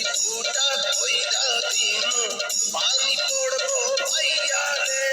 চিরকুটা ধইরা দিমু পানি পড়বো ভাইয়া রে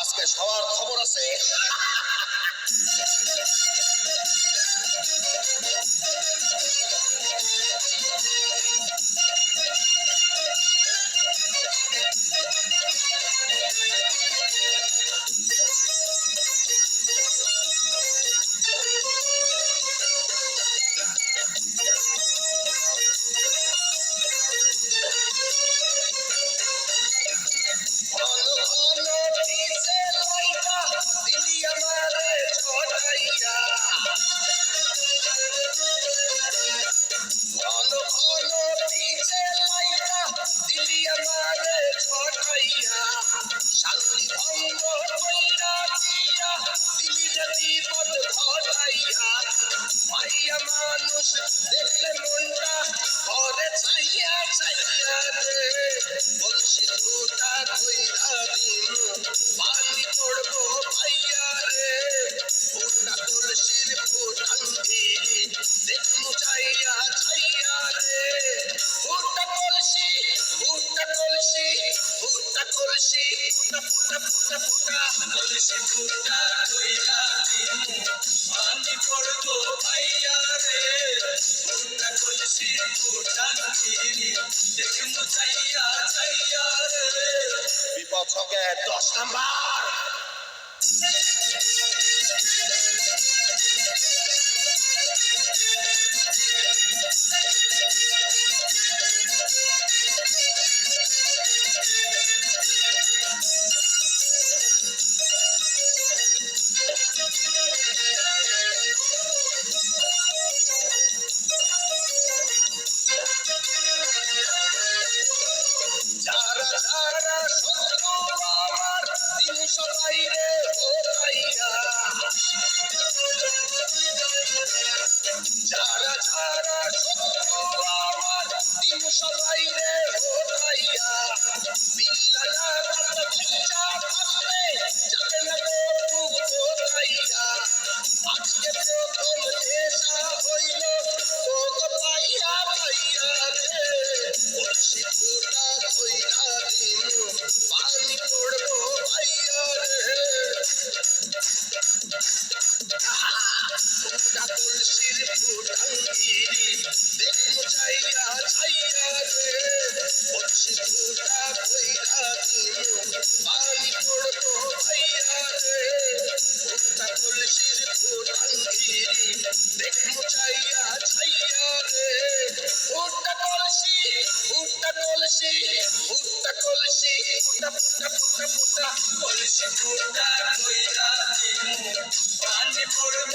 আজকে সবার খবর আছে। মনটা ঘরে ছাইয়া ছাইয়া রে, বলছি ফুটা কইরা দিন পানি পড়ব ভাইয়া রে। ফুটা কলসির ফুটাঙ্গি দেখ মুচাইয়া ছাইয়া রে। ফুটা কলসি ফুটা কলসি ফুটা কলসি ফুটা ফুটা ফুটা ফুটা কলসি ফুটা কইরা দিন পানি পড়ব ভাইয়া বিপদ সঙ্গে দশ নাম্বার। যারা যারা যারা আমার দিন সবাই রে ওরাইয়া বিল্লালা রাত ভিজা থাকলে যাবে না গো ওরাইয়া আজকে প্রথম নেশা হইল তোগ পাইয়া পাইয়া রে বলছি ফুটা কইরা দিন পানি পড়ব ভাইয়া রে ফুটা কলসির ফুটাঙ্গি দেখ মুচাইয়া ছাইয়া রে বলছি ফুটা কইরা দিন পানি পড়ব ভাইয়া রে ফুটা কলসির ফুটাঙ্গি দেখ মুচাইয়া ছাইয়া রে ফুটা কলসি ফুটা কলসি ফুটা কলসি ফুটা ফুটা ফুটা ফুটা কলসি ফুটা কইরা দিন পানি পড়ব